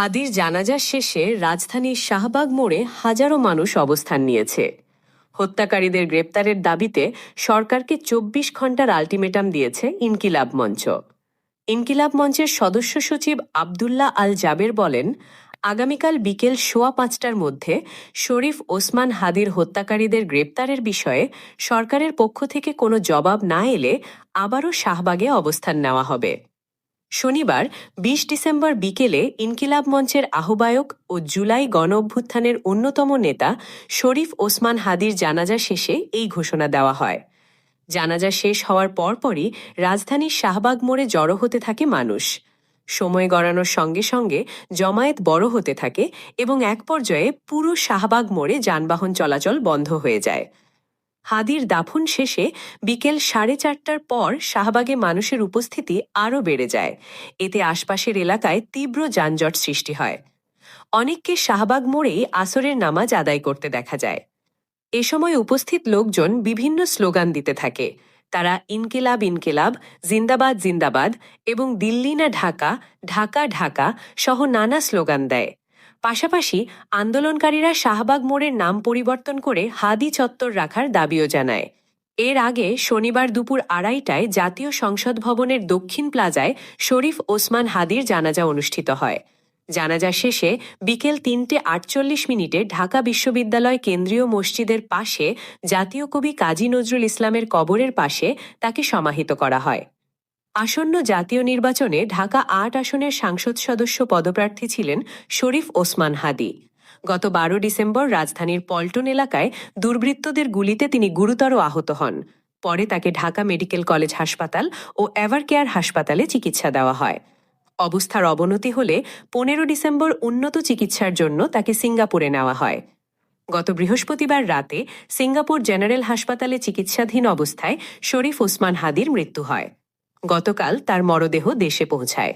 হাদির জানাজা শেষে রাজধানীর শাহবাগ মোড়ে হাজারো মানুষ অবস্থান নিয়েছে। হত্যাকারীদের গ্রেপ্তারের দাবিতে সরকারকে চব্বিশ ঘণ্টার আলটিমেটাম দিয়েছে ইনকিলাব মঞ্চ। ইনকিলাব মঞ্চের সদস্য সচিব আবদুল্লাহ আল জাবের বলেন, আগামীকাল বিকেল সোয়া পাঁচটার মধ্যে শরীফ ওসমান হাদির হত্যাকারীদের গ্রেপ্তারের বিষয়ে সরকারের পক্ষ থেকে কোনো জবাব না এলে আবারও শাহবাগে অবস্থান নেওয়া হবে। শনিবার, বিশ ডিসেম্বর বিকেলে ইনকিলাব মঞ্চের আহ্বায়ক ও জুলাই গণ অভ্যুত্থানের অন্যতম নেতা শরীফ ওসমান হাদির জানাজা শেষে এই ঘোষণা দেওয়া হয়। জানাজা শেষ হওয়ার পরপরই রাজধানীর শাহবাগ মোড়ে জড়ো হতে থাকে মানুষ। সময় গড়ানোর সঙ্গে সঙ্গে জমায়েত বড় হতে থাকে এবং এক পর্যায়ে পুরো শাহবাগ মোড়ে যানবাহন চলাচল বন্ধ হয়ে যায়। হাদির দাফন শেষে বিকেল সাড়ে চারটার পর শাহবাগে মানুষের উপস্থিতি আরও বেড়ে যায়। এতে আশপাশের এলাকায় তীব্র যানজট সৃষ্টি হয়। অনেককে শাহবাগ মোড়েই আসরের নামাজ আদায় করতে দেখা যায়। এ সময় উপস্থিত লোকজন বিভিন্ন স্লোগান দিতে থাকে। তারা ইনকেলাব ইনকেলাব, জিন্দাবাদ জিন্দাবাদ এবং দিল্লি না ঢাকা ঢাকা ঢাকা সহ নানা স্লোগান দেয়। পাশাপাশি আন্দোলনকারীরা শাহবাগ মোড়ের নাম পরিবর্তন করে হাদি চত্বর রাখার দাবিও জানায়। এর আগে শনিবার দুপুর আড়াইটায় জাতীয় সংসদ ভবনের দক্ষিণ প্লাজায় শরীফ ওসমান হাদির জানাজা অনুষ্ঠিত হয়। জানাজা শেষে বিকেল তিনটে আটচল্লিশ মিনিটে ঢাকা বিশ্ববিদ্যালয় কেন্দ্রীয় মসজিদের পাশে জাতীয় কবি কাজী নজরুল ইসলামের কবরের পাশে তাকে সমাহিত করা হয়। আসন্ন জাতীয় নির্বাচনে ঢাকা আট আসনের সাংসদ সদস্য পদপ্রার্থী ছিলেন শরীফ ওসমান হাদি। গত বারো ডিসেম্বর রাজধানীর পল্টন এলাকায় দুর্বৃত্তদের গুলিতে তিনি গুরুতর আহত হন। পরে তাকে ঢাকা মেডিকেল কলেজ হাসপাতাল ও এভার কেয়ার হাসপাতালে চিকিৎসা দেওয়া হয়। অবস্থার অবনতি হলে পনেরো ডিসেম্বর উন্নত চিকিৎসার জন্য তাকে সিঙ্গাপুরে নেওয়া হয়। গত বৃহস্পতিবার রাতে সিঙ্গাপুর জেনারেল হাসপাতালে চিকিৎসাধীন অবস্থায় শরীফ ওসমান হাদির মৃত্যু হয়। গতকাল তার মরদেহ দেশে পৌঁছায়।